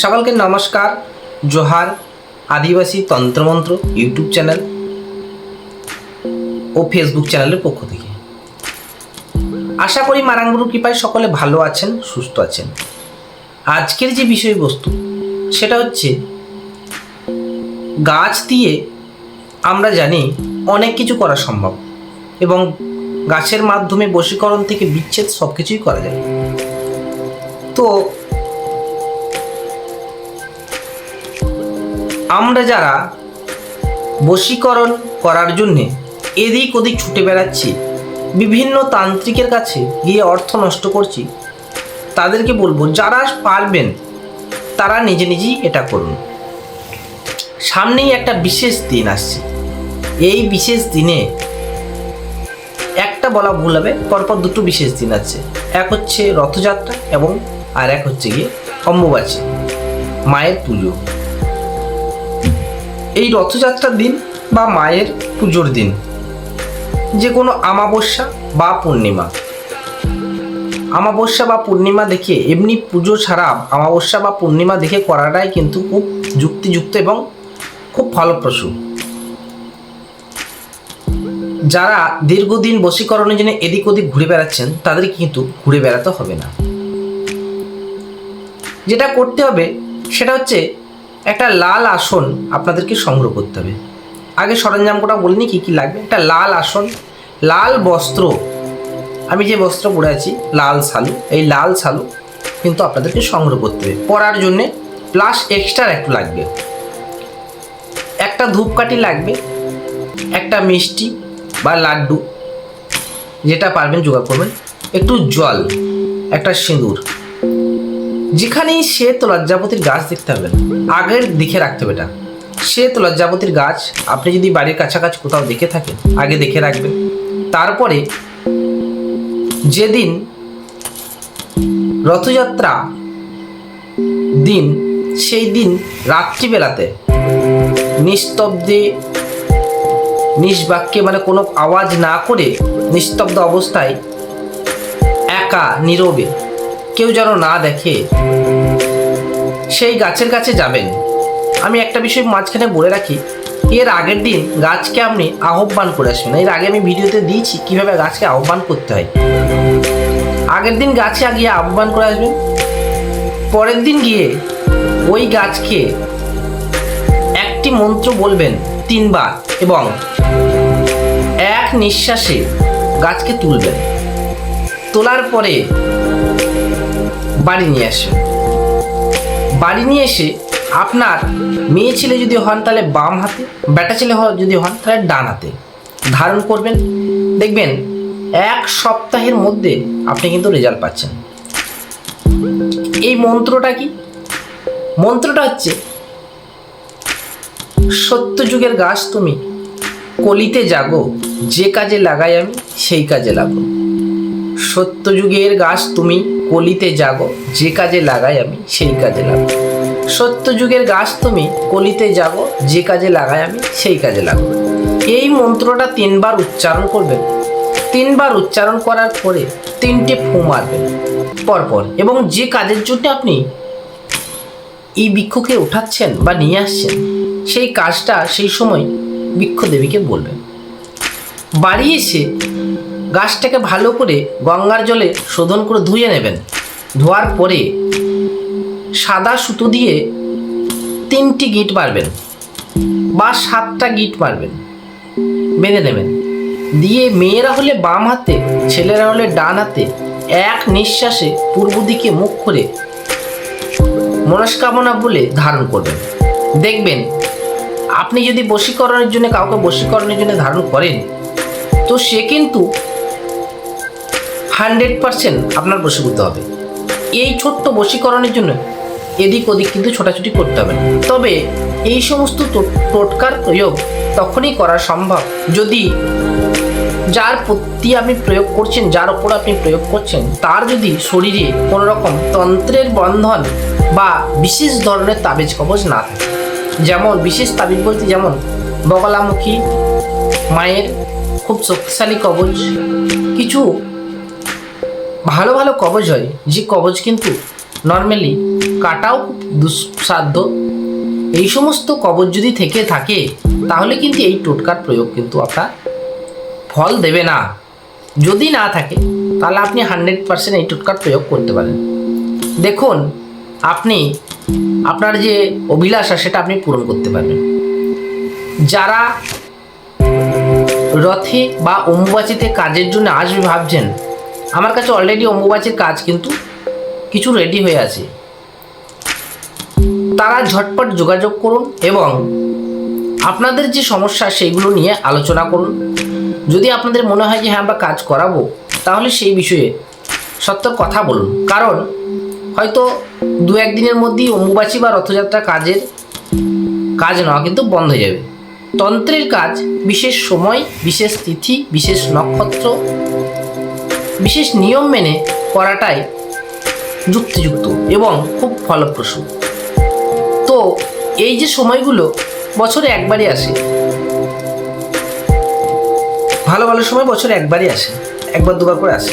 সকলকে নমস্কার। জোহার আদিবাসী তন্ত্রমন্ত্র ইউটিউব চ্যানেল ও ফেসবুক চ্যানেলের পক্ষ থেকে। আশা করি মারাঙ্গুরুর কৃপায় সকলে ভালো আছেন, সুস্থ আছেন। আজকের যে বিষয়বস্তু, সেটা হচ্ছে গাছ দিয়ে আমরা জানি অনেক কিছু করা সম্ভব এবং গাছের মাধ্যমে বশীকরণ থেকে বিচ্ছেদ সব কিছুই করা যায় তো আমরা যারা বশীকরণ করার জন্যে এদিক ওদিক ছুটে বেড়াচ্ছি, বিভিন্ন তান্ত্রিকের কাছে গিয়ে অর্থ নষ্ট করছি, তাদেরকে বলব যারা পারবেন, তারা নিজে নিজেই এটা করুন। সামনেই একটা বিশেষ দিন আসছে। এই বিশেষ দিনে একটা বলা ভুল হবে, পরপর দুটো বিশেষ দিন আছে। এক হচ্ছে রথযাত্রা এবং আর এক হচ্ছে গিয়ে অম্বুবাচী, মায়ের পুজো। এই রথযাত্রার দিন বা মায়ের পুজোর দিন। যে কোনো আমাবস্যা বা পূর্ণিমা। আমাবস্যা বা পূর্ণিমা দেখে এমনি পুজো ছাড়া আমাবস্যা বা পূর্ণিমা দেখে করাটাই কিন্তু খুব যুক্তিযুক্ত এবং খুব ফলপ্রসূ। যারা দীর্ঘদিন বশীকরণের জন্য এদিক ওদিক ঘুরে বেড়াচ্ছেন, তাদের কিন্তু ঘুরে বেড়াতে হবে না। যেটা করতে হবে, সেটা হচ্ছে একটা লাল আসন আপনাদেরকে সংগ্রহ করতে হবে। আগে সরঞ্জাম কোটা বলিনি কী কী লাগবে? একটা লাল আসন, লাল বস্ত্র। আমি যে বস্ত্র পরে আছি, লাল শালু। এই লাল শালু কিন্তু আপনাদেরকে সংগ্রহ করতে হবে। পরার জন্যে প্লাস এক্সট্রা একটু লাগবে। একটা ধূপকাঠি লাগবে, একটা মিষ্টি বা লাড্ডু, যেটা পারবেন জোগাড় করবেন। একটু জল, একটা সিঁদুর। যেখানেই শ্বেত লজ্জাপতির গাছ দেখতে হবে আগের দিকে রাখতে হবে এটা। শ্বেত লজ্জাপতির গাছ আপনি যদি বাড়ির কাছাকাছি কোথাও দেখে থাকেন, আগে দেখে রাখবেন। তারপরে যেদিন রথযাত্রা দিন, সেই দিন রাত্রিবেলাতে নিস্তব্ধে, নিষ্বাক্যে মানে কোনো আওয়াজ না করে নিস্তব্ধ অবস্থায় একা নীরবে কেউ যেন না দেখে সেই গাছের কাছে যাবেন। আমি একটা বিষয় মাঝখানে বলে রাখি, এর আগের দিন গাছকে আপনি আহ্বান করে আসবেন। এর আগে আমি ভিডিওতে দিয়েছি কীভাবে গাছকে আহ্বান করতে হয়। আগের দিন গাছে গিয়ে আহ্বান করে আসবেন। পরের দিন গিয়ে ওই গাছকে একটি মন্ত্র বলবেন তিনবার এবং এক নিঃশ্বাসে গাছকে তুলবেন। তোলার পরে বাড়ি নিয়ে আসে। বাড়ি নিয়ে এসে আপনার মেয়ে ছেলে যদি হন তাহলে বাম হাতে, বেটা ছেলে যদি হন তাহলে ডান হাতে। ধারণ করবেন। দেখবেন এক সপ্তাহের মধ্যে আপনি কিন্তু রেজাল্ট পাচ্ছেন। এই মন্ত্রটা কি? মন্ত্রটা হচ্ছে, সত্য যুগের গাছ তুমি কলিতে জাগো, যে কাজে লাগাই আমি সেই কাজে লাগো। সত্য যুগের গাছ তুমি কলিতে জাগো, যে কাজে লাগাই আমি, সেই কাজে লাগো সত্য যুগের গাছ তুমি, কলিতে জাগো, যে কাজে লাগাই আমি, সেই কাজে লাগো এই মন্ত্রটা তিনবার উচ্চারণ করবেন তিনবার উচ্চারণ করার পরে তিনটে ফু মারবেন পরপর, এবং যে কাজের জন্য আপনি এই বৃক্ষকে উঠাচ্ছেন বা নিয়ে আসছেন, সেই কাজটা সেই সময় বৃক্ষ দেবীকে বলবেন বাড়ি এসে গাছটাকে ভালো করে গঙ্গার জলে শোধন করে ধুয়ে নেবেন। ধোয়ার পরে সাদা সুতো দিয়ে তিনটি গিট মারবেন বা সাতটা গিট মারবেন। বেঁধে নেবেন। দিয়ে মেয়েরা হলে বাম হাতে, ছেলেরা হলে ডান হাতে এক নিঃশ্বাসে পূর্ব দিকে মুখ করে মনস্কামনা বলে ধারণ করবেন। দেখবেন, আপনি যদি বশীকরণের জন্য কাউকে বশীকরণের জন্য ধারণ করেন, তো সে কিন্তু হান্ড্রেড পারসেন্ট আপনার বশীভূত হবে। এই ছোট্ট বশীকরণের জন্য এদিক ওদিক কিন্তু ছোটাছুটি করতে হবে তবে এই সমস্ত টোটকার প্রয়োগ তখনই করা সম্ভব যদি যার প্রতি আপনি প্রয়োগ করছেন, যার ওপর আপনি প্রয়োগ করছেন, তার যদি শরীরে কোনো রকম তন্ত্রের বন্ধন বা বিশেষ ধরনের তাবিজ কবজ না থাকে, যেমন বিশেষ তাবিজ বলতে যেমন বগলামুখী, মায়ের খুব শক্তিশালী কবচ কিছু ভালো ভালো কবজ হয়। যে কবজ কিন্তু নর্মালি কাটাও দুঃসাধ্য। এই সমস্ত কবজ যদি থেকে থাকে, তাহলে কিন্তু এই টোটকার প্রয়োগ কিন্তু আপনার ফল দেবে না। যদি না থাকে, তাহলে আপনি হান্ড্রেড পার্সেন্ট এই টোটকার প্রয়োগ করতে পারেন। দেখুন, আপনি, আপনার যে অভিলাষা সেটা আপনি পূরণ করতে পারবেন। যারা রথে বা অম্বুবাচিতে কাজের জন্য আসবে ভাবছেন আমার কাছে অলরেডি অম্বুবাচীর কাজ, কিন্তু কিছু রেডি হয়ে আছে। তারা ঝটপট যোগাযোগ করুন এবং আপনাদের যে সমস্যা, সেইগুলো নিয়ে আলোচনা করুন। যদি আপনাদের মনে হয় যে হ্যাঁ আমরা কাজ করাবো, তাহলে সেই বিষয়ে সত্য কথা বলুন। কারণ, হয়তো দু একদিনের মধ্যেই অম্বুবাচী বা রথযাত্রা কাজের কাজ নেওয়া কিন্তু বন্ধ হয়ে যাবে। তন্ত্রের কাজ, বিশেষ সময়, বিশেষ তিথি, বিশেষ নক্ষত্র বিশেষ নিয়ম মেনে করাটাই যুক্তিযুক্ত এবং খুব ফলপ্রসূ। তো এই যে সময়গুলো, বছরে একবারই আসে। ভালো ভালো সময় বছরে একবারই আসে। একবার, দুবার করে আসে।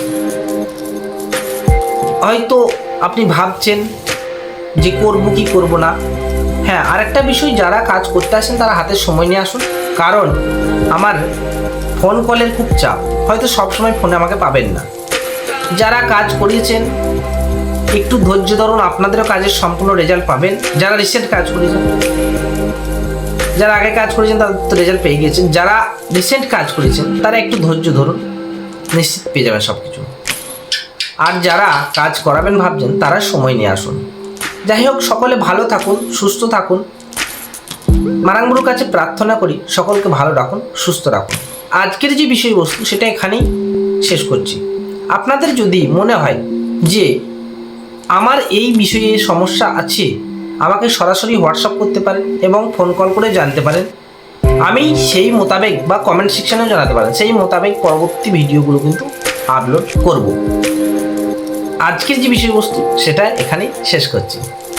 হয়তো আপনি ভাবছেন যে করব কি করব না। হ্যাঁ আরেকটা বিষয়, যারা কাজ করতে আসেন, তারা হাতে সময় নিয়ে আসুন। কারণ আমার ফোন কলের খুব চাপ। হয়তো সবসময় ফোনে আমাকে পাবেন না। যারা কাজ করিয়েছেন, একটু ধৈর্য ধরুন, আপনাদেরও কাজের সম্পূর্ণ রেজাল্ট পাবেন। যারা রিসেন্ট কাজ করেছেন যারা আগে কাজ করেছেন তারা তো রেজাল্ট পেয়ে গিয়েছেন। যারা রিসেন্ট কাজ করেছেন তারা একটু ধৈর্য ধরুন, নিশ্চিত পেয়ে যাবেন সব কিছু আর যারা কাজ করাবেন ভাবছেন, তারা সময় নিয়ে আসুন। যাই হোক, সকলে ভালো থাকুন, সুস্থ থাকুন। মারাঙ্গুরুর কাছে প্রার্থনা করি, সকলকে ভালো রাখুন, সুস্থ রাখুন। আজকের যে বিষয়বস্তু, সেটা এখানেই শেষ করছি। আপনাদের যদি মনে হয় যে আমার এই বিষয়ে সমস্যা আছে, আমাকে সরাসরি হোয়াটসঅ্যাপ করতে পারেন এবং ফোন কল করে জানতে পারেন। আমি সেই মোতাবেক বা কমেন্ট সেকশনেও জানাতে পারেন। সেই মোতাবেক পরবর্তী ভিডিওগুলো কিন্তু আপলোড করব। আজকের যে বিষয়বস্তু, সেটা এখানেই শেষ করছি।